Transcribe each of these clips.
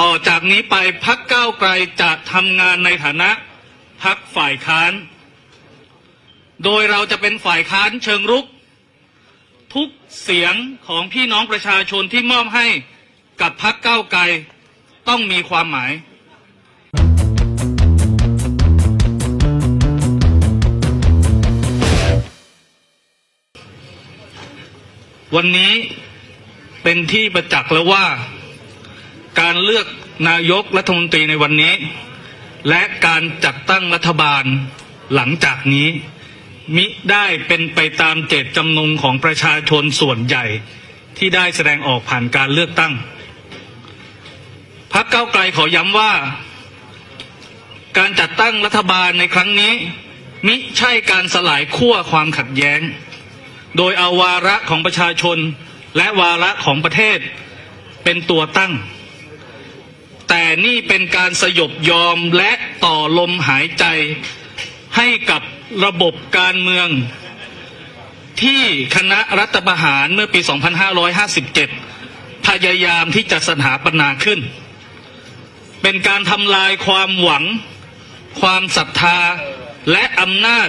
ต่อจากนี้ไปพักก้าวไกลจะทำงานในฐานะพักฝ่ายค้าน โดยเราจะเป็นฝ่ายค้านเชิงรุก ทุกเสียงของพี่น้องประชาชนที่มอบให้กับพักก้าวไกลต้องมีความหมายวันนี้เป็นที่ประจักษ์แล้วว่า การเลือกนายกรัฐมนตรีในวันนี้ และการจัดตั้งรัฐบาลหลังจากนี้ มิได้เป็นไปตามเจตจำนงของประชาชนส่วนใหญ่ที่ได้แสดงออกผ่านการเลือกตั้งพรรคเก้าไกลขอย้ำว่า การจัดตั้งรัฐบาลในครั้งนี้ มิใช่การสลายขั้วความขัดแย้ง โดยเอาวาระของประชาชนและวาระของประเทศเป็นตัวตั้ง แต่นี่เป็นการสยบยอมและต่อลมหายใจให้กับระบบการเมือง ที่คณะรัฐประหารเมื่อปี 2557 พยายามที่จะสถาปนาขึ้น เป็นการทำลายความหวัง ความศรัทธาและอำนาจ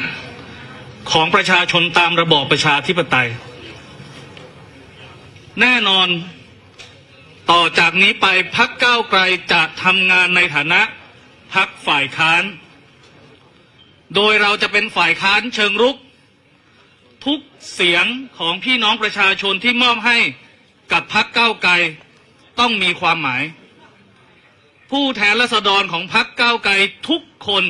ของประชาชนตามระบอบประชาธิปไตย แน่นอน ต่อจากนี้ไปพักก้าวไกลจะทำงานในฐานะพักฝ่ายค้าน โดยเราจะเป็นฝ่ายค้านเชิงรุก ทุกเสียงของพี่น้องประชาชนที่มอบให้กับพักก้าวไกลต้องมีความหมาย ผู้แทนราษฎรของพักก้าวไกลทุกคน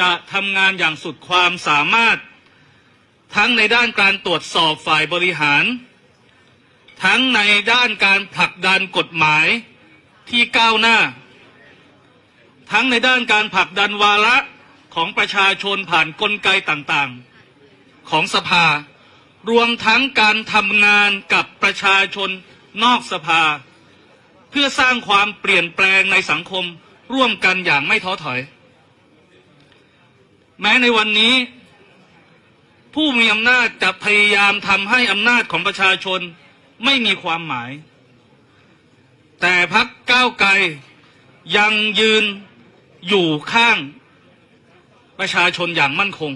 จะทำงานอย่างสุดความสามารถ ทั้งในด้านการตรวจสอบฝ่ายบริหาร ทั้งในด้านการผลักดันกฎหมายที่ก้าวหน้า ทั้งในด้านการผลักดันวาระของประชาชนผ่านกลไกต่างๆ ของสภา รวมทั้งการทำงานกับประชาชนนอกสภา เพื่อสร้างความเปลี่ยนแปลงในสังคมร่วมกันอย่างไม่ท้อถอย แม้ในวันนี้ ผู้มีอำนาจจะพยายามทำให้อำนาจของประชาชน ไม่มีความหมาย แต่พักก้าวไกลยังยืนอยู่ข้างประชาชนอย่างมั่นคง